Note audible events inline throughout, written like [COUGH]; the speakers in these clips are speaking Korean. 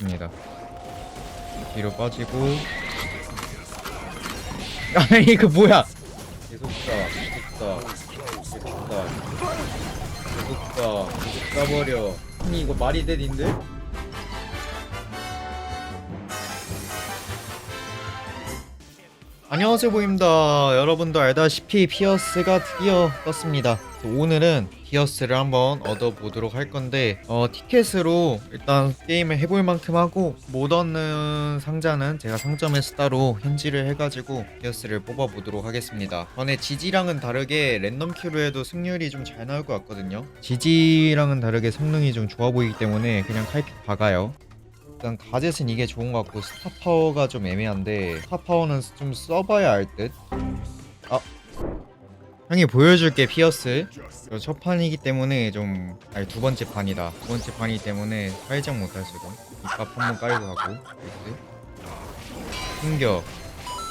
입니다. 뒤로 빠지고 [LAUGHS] 아니 이거 뭐야? 계속 가, 계속 가, 계속 가, 계속 가, 계속 가버려. 아니 이거 말이 되는데? 안녕하세요 보입니다. 여러분도 알다시피 피어스가 드디어 떴습니다. 오늘은 피어스를 한번 얻어보도록 할 건데 어, 티켓으로 일단 게임을 해볼 만큼 하고 못 얻는 상자는 제가 상점에서 따로 현질을 해가지고 피어스를 뽑아보도록 하겠습니다. 전에 지지랑은 다르게 랜덤 큐로 해도 승률이 좀 잘 나올 것 같거든요. 지지랑은 다르게 성능이 좀 좋아 보이기 때문에 그냥 칼픽 박아요 일단 가젯은 이게 좋은 것 같고 스타파워가 좀 애매한데 스타파워는 좀 써봐야 알 듯? 아. 형이 보여줄게 피어스. 첫 판이기 때문에 좀 아니 두 번째 판이다. 두 번째 판이기 때문에 살짝 못할 수도 이값 한번 깔고 가고 그렇지 숨겨.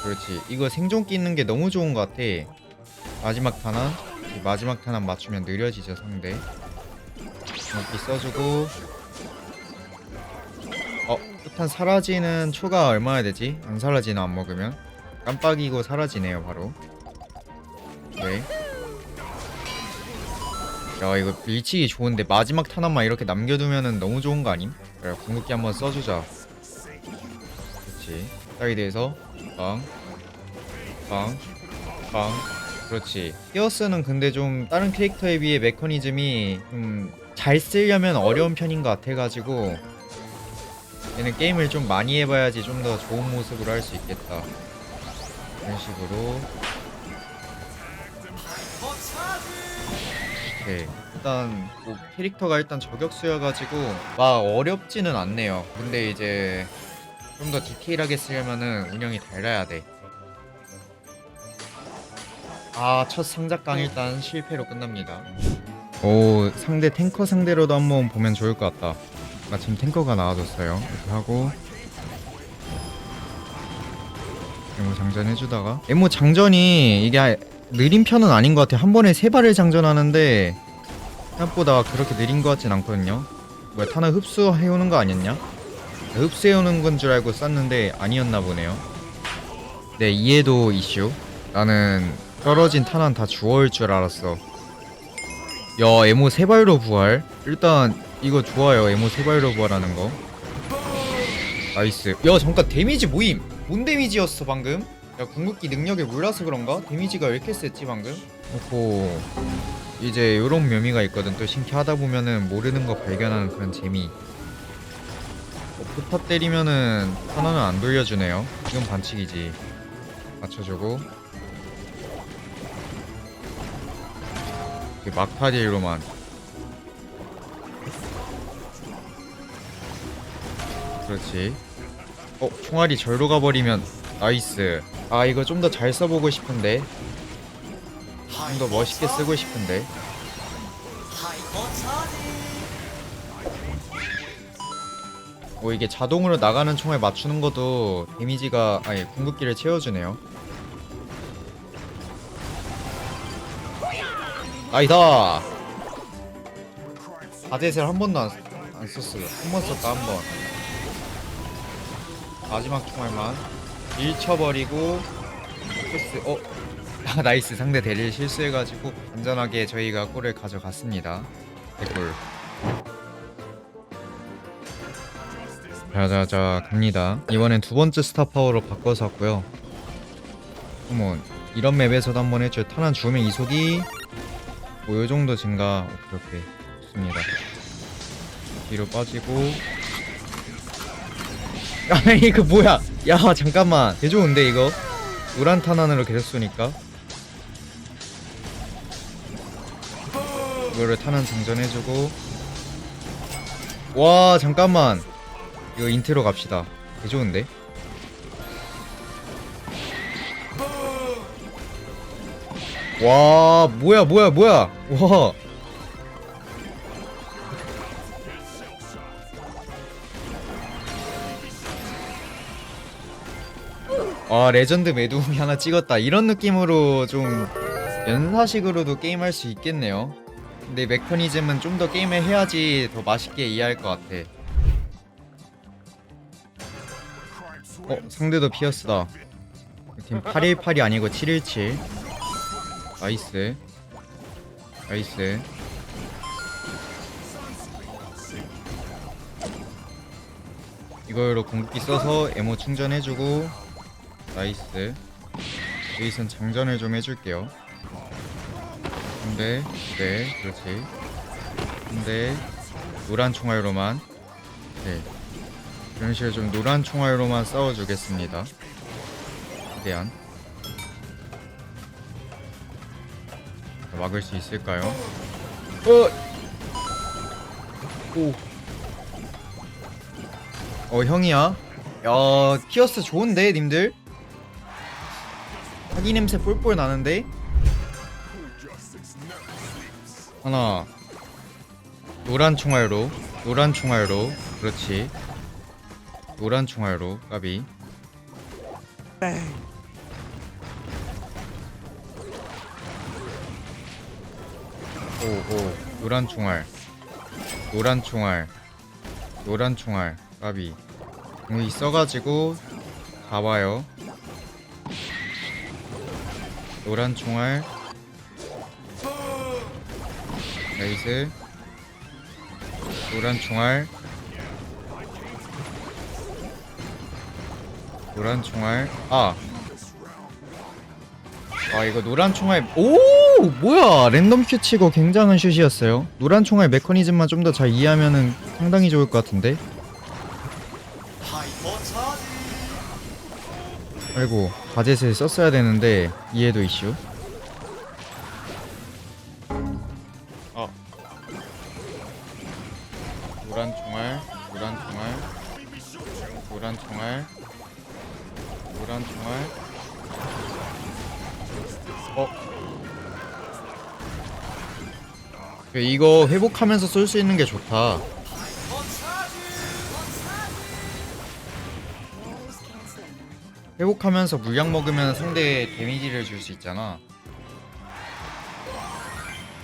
그렇지. 이거 생존기 있는 게 너무 좋은 것 같아. 마지막 탄환 이 마지막 탄환 맞추면 느려지죠 상대. 이렇게 써주고 어, 끝한 사라지는 초가 얼마나 되지? 안 사라지나 안 먹으면? 깜빡이고 사라지네요 바로 네. 야 이거 밀치기 좋은데 마지막 탄환만 이렇게 남겨두면은 너무 좋은 거 아님? 그래 궁극기 한번 써주자 그렇지 사이드에서 빵 빵, 빵. 그렇지. 히어스는 근데 좀 다른 캐릭터에 비해 메커니즘이 좀 잘 쓰려면 어려운 편인 것 같아가지고 얘는 게임을 좀 많이 해봐야지 좀 더 좋은 모습으로 할 수 있겠다. 이런 식으로. 오케이. 일단 뭐 캐릭터가 일단 저격수여가지고 막 어렵지는 않네요. 근데 이제 좀 더 디테일하게 쓰려면은 운영이 달라야 돼. 아, 첫 상작강 일단 실패로 끝납니다. 오, 상대 탱커 상대로도 한번 보면 좋을 것 같다. 마침 탱커가 나와줬어요. 이렇게 하고 에모 장전 해주다가 에모 장전이 이게 느린 편은 아닌 것 같아. 한 번에 세 발을 장전하는데 생각보다 그렇게 느린 것 같진 않거든요. 뭐야 탄을 흡수해오는 거 아니었냐? 흡수해오는 건 줄 알고 쐈는데 아니었나 보네요. 네 이해도 이슈. 나는 떨어진 탄환 다 주워올 줄 알았어. 야 에모 세 발로 부활. 일단 이거 좋아요 에모 부활하는 거. 나이스. 야 잠깐 데미지 모임. 뭔 데미지였어 방금? 야 궁극기 능력을 몰라서 그런가? 데미지가 왜 이렇게 셌지 방금? 오호 이제 요런 묘미가 있거든 또 신캐하다 보면은 모르는 거 발견하는 그런 재미 어, 포탑 때리면은 하나는 안 돌려주네요 이건 반칙이지 맞춰주고 이렇게 막타딜로만 그렇지. 어 총알이 절로 가버리면 나이스. 아 이거 좀 더 잘 써보고 싶은데. 좀 더 멋있게 쓰고 싶은데. 뭐 이게 자동으로 나가는 총알 맞추는 것도 데미지가 아니 궁극기를 채워주네요. 아이다! 바데셀 한 번도 안, 안 썼어요. 한 번 썼다 한번 마지막 총알만 밀쳐버리고 패스 어? 아, [LAUGHS] 나이스. 상대 대리를 실수해가지고 안전하게 저희가 골을 가져갔습니다. 대골. 자자자 갑니다. 이번엔 두 번째 스타 파워로 바꿔서 왔고요. 한번 이런 맵에서도 한번 했죠 탄환 주면 이속이 뭐 요정도 증가 오케이 오케이 좋습니다. 뒤로 빠지고 [LAUGHS] 아니 이거 뭐야? 야 잠깐만. 개 좋은데 이거? 우란 탄환으로 계속 쏘니까. 이거를 탄환 장전해주고. 와 잠깐만. 이거 인트로 갑시다. 개 좋은데? 와 뭐야 뭐야 뭐야? 와 아 레전드 매두음이 하나 찍었다. 이런 느낌으로 좀 연사식으로도 게임할 수 있겠네요. 근데 메커니즘은 좀 더 게임을 해야지 더 맛있게 이해할 것 같아. 어 상대도 피어스다. 팀 818이 아니고 717 나이스. 나이스. 이걸로 궁극기 써서 에모 충전해주고 나이스 여기선 장전을 좀 해줄게요 근데 네 그렇지 근데 노란 총알로만 네 이런 식으로 좀 노란 총알로만 싸워주겠습니다 최대한 막을 수 있을까요? 어! 오. 어 형이야? 야 피어스 좋은데 님들? 사기 냄새 뿔뿔 나는데? 하나. 노란 총알로 노란 총알로 그렇지. 노란 총알로 까비. 오오. 노란 총알. 노란 총알. 노란 총알. 까비. 있어가지고 다 와요 노란 총알. 나이스 노란 총알. 노란 총알. 아. 아 이거 노란 총알. 오! 뭐야! 랜덤 큐 치고 굉장한 슛이었어요. 노란 총알 메커니즘만 좀 더 잘 이해하면은 상당히 좋을 것 같은데 아이고 바젯을 썼어야 되는데 이해도 이슈. 아 노란 총알 노란 총알 노란 총알 노란 총알. 어? 그 이거 회복하면서 쏠 수 있는 게 좋다 회복하면서 물약 먹으면 상대에 데미지를 줄 수 있잖아.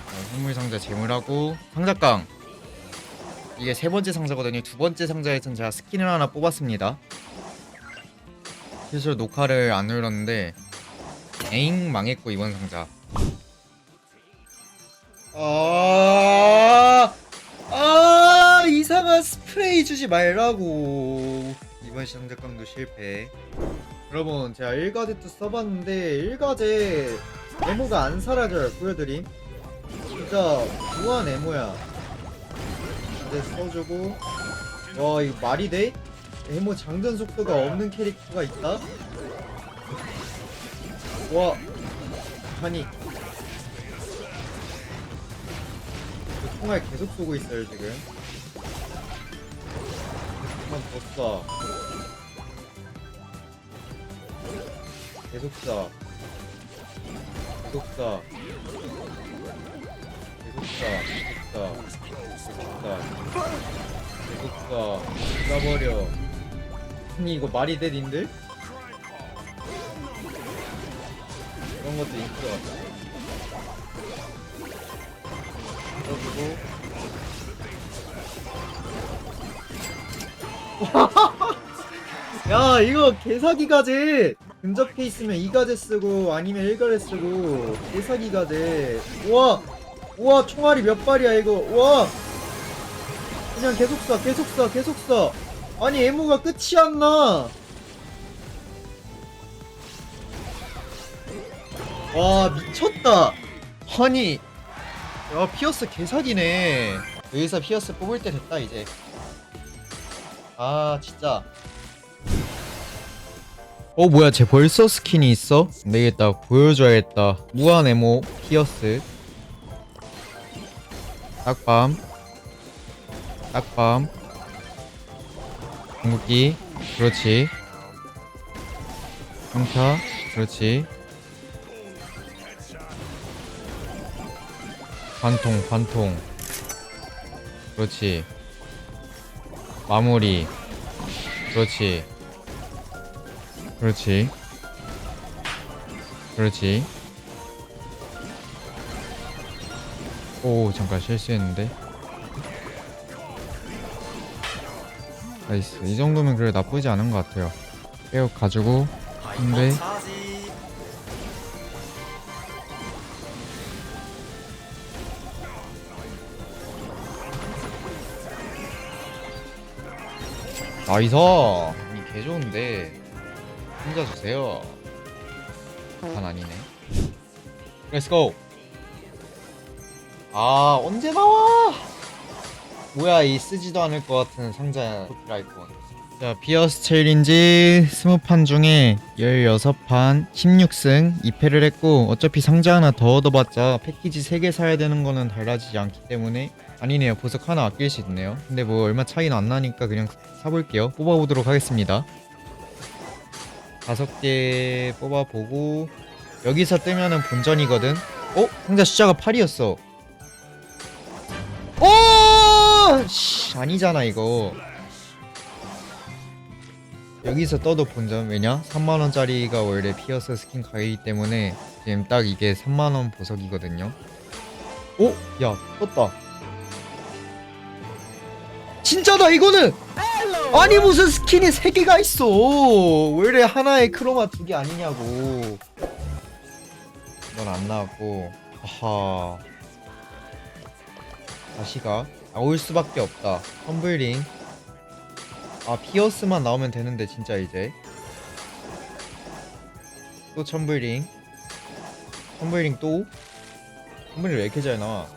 어, 선물 상자 재물하고 상자깡. 이게 세 번째 상자거든요. 두 번째 상자에선 제가 스킨을 하나 뽑았습니다. 실수로 녹화를 안 눌렀는데 에잉 망했고 이번 상자. 아, 아 이상한 스프레이 주지 말라고. 이번 상자깡도 실패. 여러분 제가 일가제도 써봤는데 일가제 에모가 안 사라져요 보여드림 진짜 무한 에모야 이제 써주고 와 이거 말이 돼? 에모 장전 속도가 없는 캐릭터가 있다? 와 아니 저 총알 계속 쏘고 있어요 지금 한번 더 쏴. 계속 쏴. 계속 쏴. 계속 쏴. 계속 쏴. 계속 쏴. 계속 쏴. 쏴버려. 아니 이거 말이 돼 님들? 이런 것도 같아. 그리고 [LAUGHS] 야 이거 개사기 가제 근접 케이스면 2가제 쓰고 아니면 1가제 쓰고 개사기 가제 우와! 우와 총알이 몇 발이야 이거? 우와! 그냥 계속 쏴 계속 쏴 계속 쏴. 아니 에모가 끝이 안나. 와 미쳤다. 아니 야 피어스 개사기네. 여기서 피어스 뽑을 때 됐다 이제. 아 진짜 어 뭐야 쟤 벌써 스킨이 있어? 안되겠다 보여줘야겠다. 무한 에모 피어스. 딱밤. 딱밤. 궁극기. 그렇지. 평타. 그렇지. 반통 반통. 그렇지. 마무리. 그렇지 그렇지. 그렇지. 오 잠깐 실수했는데. 나이스. 이 정도면 그래 나쁘지 않은 것 같아요. 빼앗 가지고 근데. 나이스! 이개 좋은데 혼자 주세요. 단 아니네. 렛츠고 아 언제 나와? 뭐야 이 쓰지도 않을 것 같은 상자 토끼라이콘 자 비어스 챌린지 20판 중에 16판 16승 2패를 했고 어차피 상자 하나 더 얻어봤자 패키지 3개 사야 되는 거는 달라지지 않기 때문에 아니네요. 보석 하나 아낄 수 있네요. 근데 뭐 얼마 차이는 안 나니까 그냥 사볼게요. 뽑아보도록 하겠습니다 다섯 개 뽑아보고 여기서 뜨면은 본전이거든 어? 상자 숫자가 8이었어 오! 씨, 아니잖아 이거 여기서 떠도 본전 왜냐? 3만원짜리가 원래 피어스 스킨 가격이기 때문에 지금 딱 이게 3만원 보석이거든요 오? 야 떴다 진짜다 이거는 아니 무슨 스킨이 3개가 있어. 왜 이래 하나에 크로마 두 개 아니냐고. 넌안 나왔고. 아하. 다시가? 나올 수밖에 없다. 텀블링. 아 피어스만 나오면 되는데 진짜 이제. 또 첨블링. 첨블링 또? 첨블링 왜 이렇게 잘 나와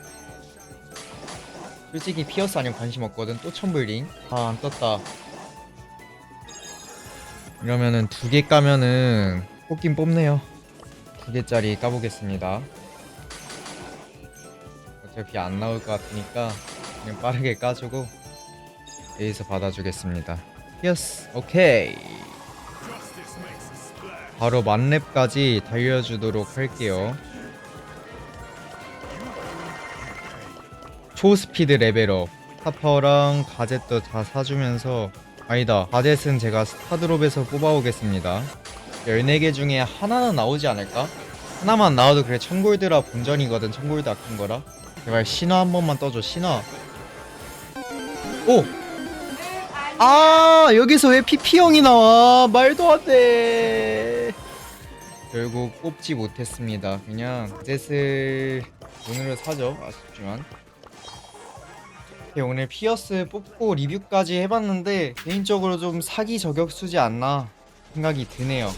솔직히 피어스 아니면 관심 없거든. 또 첨블링. 아 안 떴다. 이러면은 두 개 까면은 뽑긴 뽑네요. 두 개짜리 까보겠습니다. 어차피 안 나올 것 같으니까 그냥 빠르게 까주고 여기서 받아주겠습니다. 피어스 오케이. 바로 만렙까지 달려주도록 할게요 초스피드 레벨업. 스타파워랑 가젯도 다 사주면서 아니다 가젯은 제가 스타드롭에서 뽑아오겠습니다. 14개 중에 하나는 나오지 않을까? 하나만 나와도 그래 천골드라 본전이거든 천골드 아낀 거라. 제발 신화 한 번만 떠줘 신화. 오! 아 여기서 왜 PP형이 나와? 말도 안돼. 결국 뽑지 못했습니다. 그냥 젯을 돈으로 사죠 아쉽지만 네, 오늘 피어스 뽑고 리뷰까지 해봤는데 개인적으로 좀 사기 저격수지 않나 생각이 드네요